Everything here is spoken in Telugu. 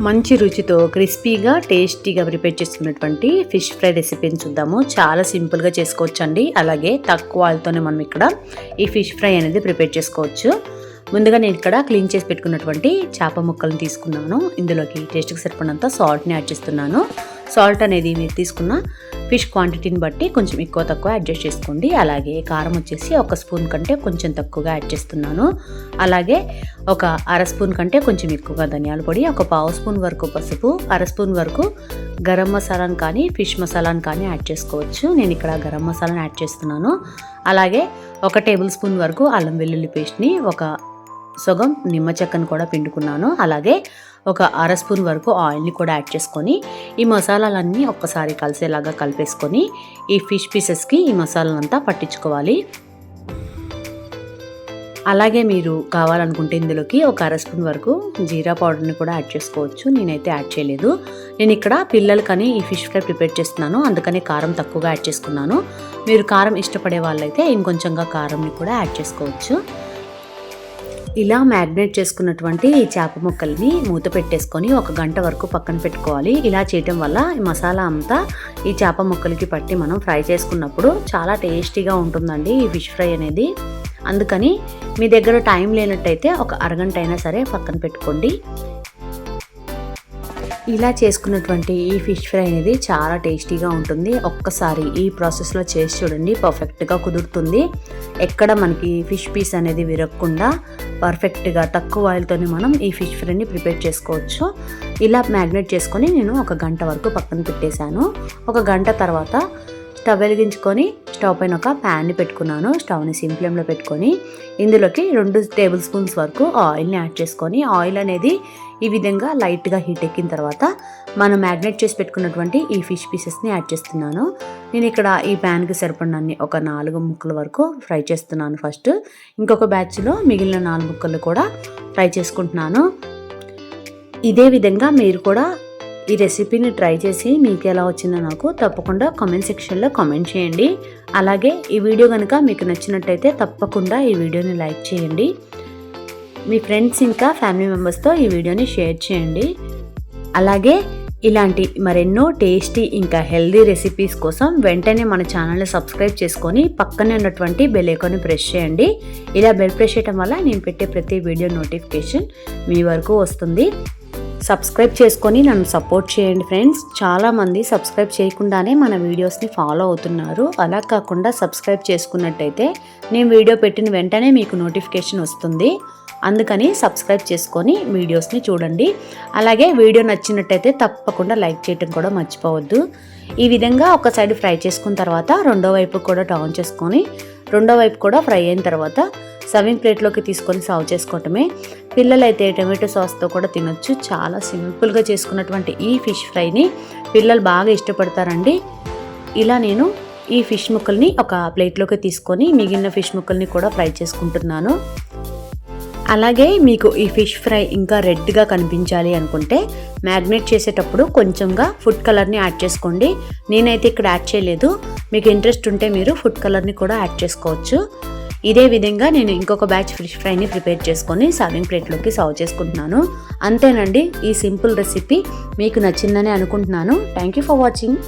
మంచి రుచితో క్రిస్పీగా టేస్టీగా ప్రిపేర్ చేసుకున్నటువంటి ఫిష్ ఫ్రై రెసిపీని చూద్దాము. చాలా సింపుల్గా చేసుకోవచ్చండి. అలాగే తక్కువ ఆయిల్తోనే మనం ఇక్కడ ఈ ఫిష్ ఫ్రై అనేది ప్రిపేర్ చేసుకోవచ్చు. ముందుగా నేను ఇక్కడ క్లీన్ చేసి పెట్టుకున్నటువంటి చేప ముక్కలను తీసుకున్నాను. ఇందులోకి టేస్ట్కి సరిపడినంత సాల్ట్ని యాడ్ చేస్తున్నాను. సాల్ట్ అనేది మీరు తీసుకున్న ఫిష్ క్వాంటిటీని బట్టి కొంచెం ఎక్కువ తక్కువ అడ్జస్ట్ చేసుకోండి అలాగే కారం వచ్చేసి ఒక స్పూన్ కంటే కొంచెం తక్కువగా యాడ్ చేస్తున్నాను. అలాగే ఒక అర స్పూన్ కంటే కొంచెం ఎక్కువగా ధనియాల పొడి ఒక పావు స్పూన్ వరకు పసుపు అర స్పూన్ వరకు గరం మసాలాను కానీ ఫిష్ మసాలాను కానీ యాడ్ చేసుకోవచ్చు. నేను ఇక్కడ గరం మసాలాను యాడ్ చేస్తున్నాను. అలాగే ఒక టేబుల్ స్పూన్ వరకు అల్లం వెల్లుల్లి పేస్ట్ని ఒక సగం నిమ్మ చెక్కను కూడా పిండుకున్నాను. అలాగే ఒక అర స్పూన్ వరకు ఆయిల్ని కూడా యాడ్ చేసుకొని ఈ మసాలాలన్నీ ఒక్కసారి కలిసేలాగా కలిపేసుకొని ఈ ఫిష్ పీసెస్కి ఈ మసాలాలంతా పట్టించుకోవాలి. అలాగే మీరు కావాలనుకుంటే ఇందులోకి ఒక అర స్పూన్ వరకు జీరా పౌడర్ని కూడా యాడ్ చేసుకోవచ్చు. నేనైతే యాడ్ చేయలేదు. నేను ఇక్కడ పిల్లలకని ఈ ఫిష్ ఫ్రై ప్రిపేర్ చేస్తున్నాను. అందుకని కారం తక్కువగా యాడ్ చేసుకున్నాను. మీరు కారం ఇష్టపడే వాళ్ళైతే ఇంకొంచెంగా కారంని కూడా యాడ్ చేసుకోవచ్చు. ఇలా మ్యాగ్నేట్ చేసుకున్నటువంటి ఈ చేప ముక్కల్ని మూత పెట్టేసుకొని ఒక గంట వరకు పక్కన పెట్టుకోవాలి. ఇలా చేయటం వల్ల ఈ మసాలా అంతా ఈ చేప ముక్కలకి పట్టి మనం ఫ్రై చేసుకున్నప్పుడు చాలా టేస్టీగా ఉంటుందండి ఈ ఫిష్ ఫ్రై అనేది. అందుకని మీ దగ్గర టైం లేనట్టయితే ఒక అరగంట అయినా సరే పక్కన పెట్టుకోండి. ఇలా చేసుకున్నటువంటి ఈ ఫిష్ ఫ్రై అనేది చాలా టేస్టీగా ఉంటుంది. ఒక్కసారి ఈ ప్రాసెస్లో చేసి చూడండి పర్ఫెక్ట్గా కుదురుతుంది. ఎక్కడ మనకి ఫిష్ పీస్ అనేది విరగకుండా పర్ఫెక్ట్గా తక్కువ ఆయిల్తోనే మనం ఈ ఫిష్ ఫ్రైని ప్రిపేర్ చేసుకోవచ్చు. ఇలా మ్యాగ్నేట్ చేసుకొని నేను ఒక గంట వరకు పక్కన పెట్టేశాను. ఒక గంట తర్వాత స్టవ్ వెలిగించుకొని స్టవ్ పైన ఒక ప్యాన్ని పెట్టుకున్నాను. స్టవ్ని సిమ్ ఫ్లేమ్లో పెట్టుకొని ఇందులోకి రెండు టేబుల్ స్పూన్స్ వరకు ఆయిల్ని యాడ్ చేసుకొని ఆయిల్ అనేది ఈ విధంగా లైట్గా హీట్ ఎక్కిన తర్వాత మనం మ్యాగ్నేట్ చేసి పెట్టుకున్నటువంటి ఈ ఫిష్ పీసెస్ని యాడ్ చేస్తున్నాను. నేను ఇక్కడ ఈ ప్యాన్కి సరిపడినన్ని ఒక నాలుగు ముక్కల వరకు ఫ్రై చేస్తున్నాను ఫస్ట్. ఇంకొక బ్యాచ్లో మిగిలిన నాలుగు ముక్కలు కూడా ఫ్రై చేసుకుంటున్నాను. ఇదే విధంగా మీరు కూడా ఈ రెసిపీని ట్రై చేసి మీకు ఎలా వచ్చిందో నాకు తప్పకుండా కామెంట్ సెక్షన్లో కామెంట్ చేయండి. అలాగే ఈ వీడియో కనుక మీకు నచ్చినట్టయితే తప్పకుండా ఈ వీడియోని లైక్ చేయండి. మీ ఫ్రెండ్స్ ఇంకా ఫ్యామిలీ మెంబర్స్తో ఈ వీడియోని షేర్ చేయండి. అలాగే ఇలాంటి మరెన్నో టేస్టీ ఇంకా హెల్దీ రెసిపీస్ కోసం వెంటనే మన ఛానల్ని సబ్స్క్రైబ్ చేసుకొని పక్కనే ఉన్నటువంటి బెల్ ఐకాన్ని ప్రెస్ చేయండి. ఇలా బెల్ ప్రెస్ చేయడం వల్ల నేను పెట్టే ప్రతి వీడియో నోటిఫికేషన్ మీ వరకు వస్తుంది. సబ్స్క్రైబ్ చేసుకొని నన్ను సపోర్ట్ చేయండి ఫ్రెండ్స్. చాలామంది సబ్స్క్రైబ్ చేయకుండానే మన వీడియోస్ని ఫాలో అవుతున్నారు. అలా కాకుండా సబ్స్క్రైబ్ చేసుకున్నట్టయితే నేను వీడియో పెట్టిన వెంటనే మీకు నోటిఫికేషన్ వస్తుంది. అందుకని సబ్స్క్రైబ్ చేసుకొని వీడియోస్ని చూడండి. అలాగే వీడియో నచ్చినట్టయితే తప్పకుండా లైక్ చేయడం కూడా మర్చిపోవద్దు. ఈ విధంగా ఒక సైడ్ ఫ్రై చేసుకున్న తర్వాత రెండో వైపు కూడా టర్న్ చేసుకొని రెండో వైపు కూడా ఫ్రై అయిన తర్వాత సర్వింగ్ ప్లేట్లోకి తీసుకొని సర్వ్ చేసుకోవటమే. పిల్లలైతే టమాటో సాస్తో కూడా తినొచ్చు. చాలా సింపుల్గా చేసుకున్నటువంటి ఈ ఫిష్ ఫ్రైని పిల్లలు బాగా ఇష్టపడతారండి. ఇలా నేను ఈ ఫిష్ ముక్కల్ని ఒక ప్లేట్లోకి తీసుకొని మిగిలిన ఫిష్ ముక్కల్ని కూడా ఫ్రై చేసుకుంటున్నాను. అలాగే మీకు ఈ ఫిష్ ఫ్రై ఇంకా రెడ్గా కనిపించాలి అనుకుంటే మ్యాగ్నేట్ చేసేటప్పుడు కొంచెంగా ఫుడ్ కలర్ని యాడ్ చేసుకోండి. నేనైతే ఇక్కడ యాడ్ చేయలేదు. మీకు ఇంట్రెస్ట్ ఉంటే మీరు ఫుడ్ కలర్ని కూడా యాడ్ చేసుకోవచ్చు. ఇదే విధంగా నేను ఇంకొక బ్యాచ్ ఫిష్ ఫ్రైని ప్రిపేర్ చేసుకొని సర్వింగ్ ప్లేట్లోకి సర్వ్ చేసుకుంటున్నాను. అంతేనండి ఈ సింపుల్ రెసిపీ మీకు నచ్చిందని అనుకుంటున్నాను. Thank you for watching